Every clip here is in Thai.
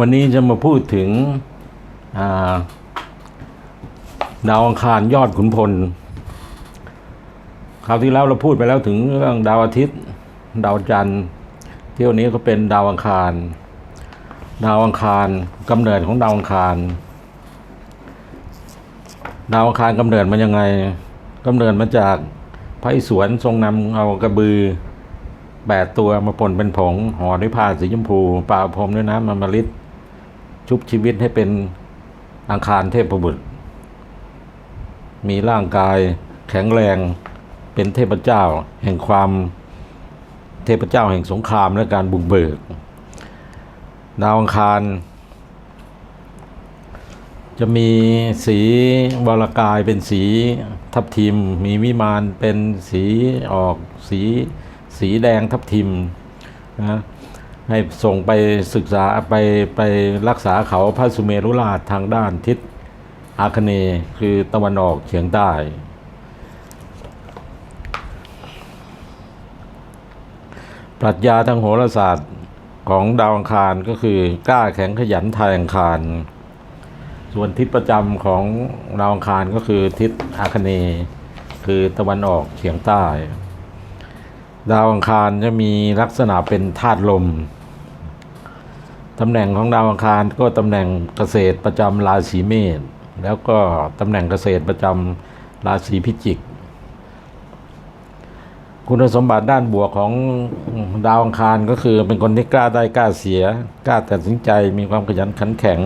วันนี้จะมาพูดถึงาดาวอังคารยอดขุนพล คราวที่แล้วเราพูดไปแล้วถึงเรื่องดาวอาทิตย์ ดาวจันทร์เที่ยวนี้ก็เป็นดาวอังคาร ดาวอังคารกำเนิดของดาวอังคาร ดาวอังคารกำเนิดมันยังไงกำเนิดมาจากพระอิศวรทรงนำเอากระบือแปดตัวมาป่นเป็นผงห่อด้วยผ้าสีชมพูป่าพรมด้วยน้ำมันมฤต ชุบชีวิตให้เป็นอังคารเทพบุตร มีร่างกายแข็งแรงเป็นเทพเจ้าแห่งความเทพเจ้าแห่งสงครามและการบุกเบิก ดาวอังคาร จะมีสีวรกายเป็นสีทับทิม มีวิมานเป็นสีออกสีสีแดงทับทิมนะ ให้ส่งไปศึกษาไปไปรักษาเขาพระสุเมรุราชทางด้านทิศอาคเนย์คือตะวันออกเฉียงใต้ปรัชญาทางโหราศาสตร์ของดาวอังคารก็คือกล้าแข็งขยันทายอังคาร ส่วนทิศประจำของดาวอังคารก็คือทิศอาคเนย์คือตะวันออกเฉียงใต้ ดาวอังคารจะมีลักษณะเป็นธาตุลม ตำแหน่งของดาวอังคารก็ตำแหน่งเกษตรประจำราศีเมษ แล้วก็ตำแหน่งเกษตรประจำราศีพิจิก คุณสมบัติด้านบวกของดาวอังคารก็คือเป็นคนที่กล้าได้กล้าเสีย กล้าตัดสินใจ มีความขยันขันแข็ง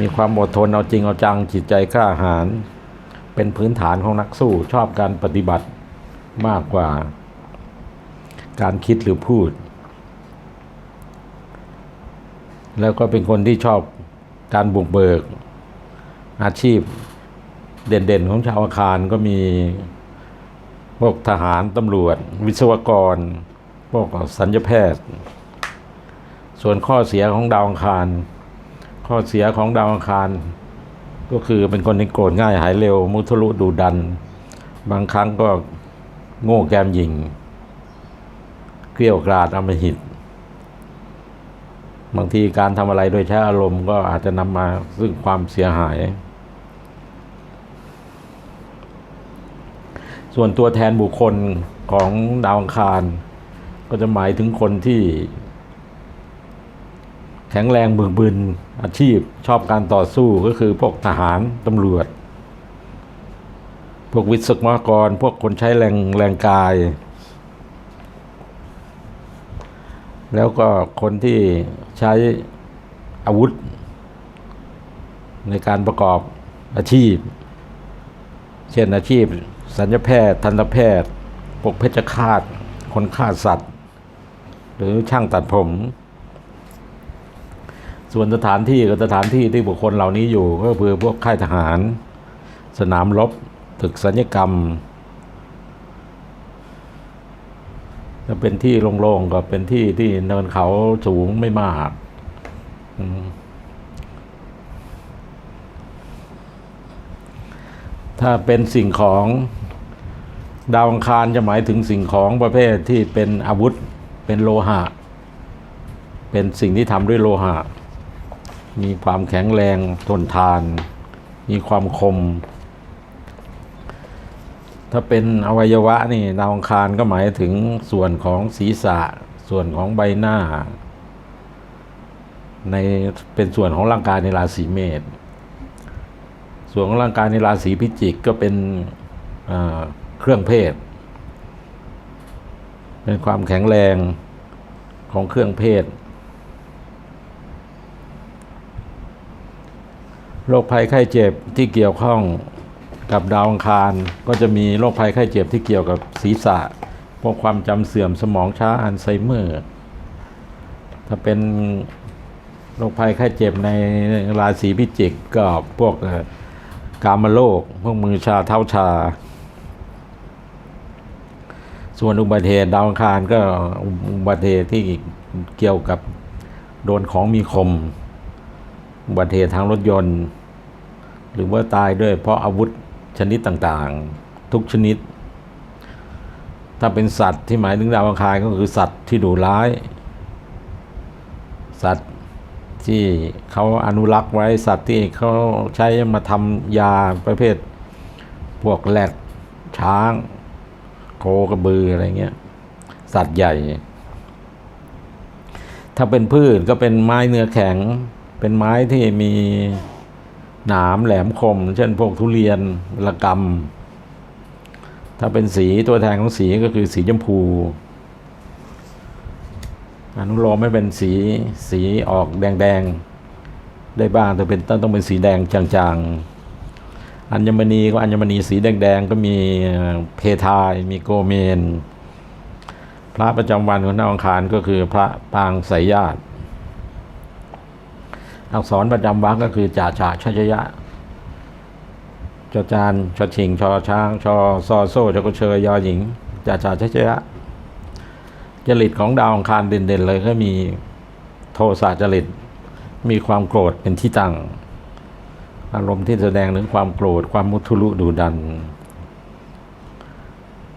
มีความอดทนเอาจริงเอาจังจิตใจกล้าหาญ เป็นพื้นฐานของนักสู้ชอบการปฏิบัติ มากกว่าการคิดหรือพูด แล้วก็เป็นคนที่ชอบการบุกเบิก อาชีพเด่นๆของชาวอาคารก็มีพวกทหารตำรวจ วิศวกร พวกสัญญแพทย์ ส่วนข้อเสียของดาวอังคาร ข้อเสียของดาวอังคาร ก็คือเป็นคนที่โกรธง่ายหายเร็ว มุทะลุดูดัน บางครั้งก็ โง่แกมยิง เกลี้ยวกราดอำมหิต บางทีการทำอะไรโดยใช้อารมณ์ก็อาจจะนำมาซึ่งความเสียหาย ส่วนตัวแทนบุคคลของดาวอังคาร ก็จะหมายถึงคนที่ แข็งแรงบึกบึนอาชีพชอบการต่อสู้ก็คือพวกทหารตำรวจ พวกวิศวกร พวกคนใช้แรงแรงกาย แล้วก็คนที่ใช้อาวุธ ในการประกอบอาชีพ เช่นอาชีพ สัญญแพทย์ ทันตแพทย์ พวกเพชฌฆาต คนฆ่าสัตว์ หรือช่างตัดผม ส่วนสถานที่กับสถานที่ที่บุคคลเหล่านี้อยู่ ก็คือพวกค่ายทหาร สนามรบ ตึกสัญญกรรม จะเป็นที่โล่งๆก็เป็นที่ที่เนินเขาสูงไม่มากถ้าเป็นสิ่งของดาวอังคารจะหมายถึงสิ่งของประเภทที่เป็นอาวุธ เป็นโลหะ เป็นสิ่งที่ทำด้วยโลหะ มีความแข็งแรงทนทาน มีความคม ถ้าเป็นอวัยวะนี่ดาวอังคารก็หมายถึงส่วนของศีรษะ ส่วนของใบหน้า ในเป็นส่วนของร่างกายในราศีเมษส่วนของร่างกายในราศีพิจิกก็เป็นเครื่องเพศ เป็นความแข็งแรงของเครื่องเพศโรคภัยไข้เจ็บที่เกี่ยวข้อง กับดาวอังคาร ก็จะมีโรคภัยไข้เจ็บที่เกี่ยวกับศีรษะ พวกความจำเสื่อมสมองช้าอัลไซเมอร์ ถ้าเป็นโรคภัยไข้เจ็บในราศีพิจิกก็พวกกามโรคพวกมือชาเท้าชา ส่วนอุบัติเหตุดาวอังคารก็อุบัติเหตุที่เกี่ยวกับโดนของมีคม อุบัติเหตุทางรถยนต์ หรือว่าตายด้วยเพราะอาวุธ ชนิดต่างๆ ทุกชนิด ถ้าเป็นสัตว์ที่หมายถึงดาวอังคารก็คือสัตว์ที่ดุร้าย สัตว์ที่เขาอนุรักษ์ไว้สัตว์ที่เขาใช้มาทำยาประเภท พวกแรดช้าง โคกระบืออะไรเงี้ย สัตว์ใหญ่ ถ้าเป็นพืชก็เป็นไม้เนื้อแข็ง เป็นไม้ที่มี หนามแหลมคม เช่นพวกทุเรียนระกำถ้าเป็นสีตัวแทนของสีก็คือสีชมพู อนุโลมไม่เป็นสีสีออกแดงๆ ได้บ้างแต่เป็นต้องต้องเป็นสีแดงจางๆ อัญมณีก็อัญมณีสีแดงๆ ก็มีเพทาย มีโกเมน พระประจำวันของดาองคารก็คือพระปางไสยญาติ อักษรประจำวักก็คือจ่าฉาชัชยะจอจานชอชิงชอช้างชอซอโซ่จกเชยยอหญิงจ่าฉาชัชยะจริตของดาวอังคารเด่นๆเลยก็มีโทสะจริตมีความโกรธเป็นที่ตั้ง อารมณ์ที่แสดงถึงความโกรธความมุทุลุดุดัน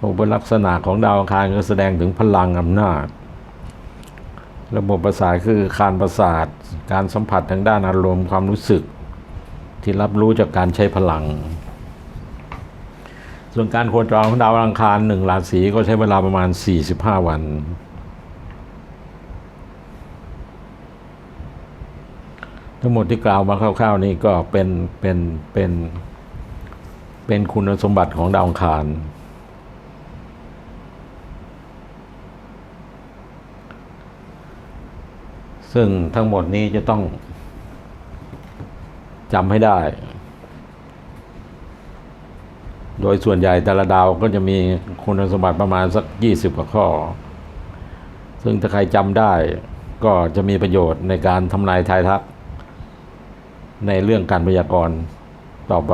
อุปลักษณะของดาวอังคารก็แสดงถึงพลังอำนาจ ระบบประสาทคือคานประสาท การสัมผัสทางด้านอารมณ์ความรู้สึก ที่รับรู้จากการใช้พลัง ส่วนการโคจรของดาวอังคารหนึ่งราศีก็ใช้เวลาประมาณ 45 วันทั้งหมดที่กล่าวมาคร่าวๆ นี้ก็เป็นเป็นเป็นเป็นคุณสมบัติของดาวอังคาร ซึ่งทั้งหมดนี้จะต้องจำให้ได้ โดยส่วนใหญ่แต่ละดาวก็จะมีคุณสมบัติประมาณสัก 20 กว่าข้อ ซึ่งถ้าใครจำได้ก็จะมีประโยชน์ในการทำนายทายทัก ในเรื่องการพยากรณ์ต่อไป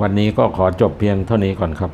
วันนี้ก็ขอจบเพียงเท่านี้ก่อนครับ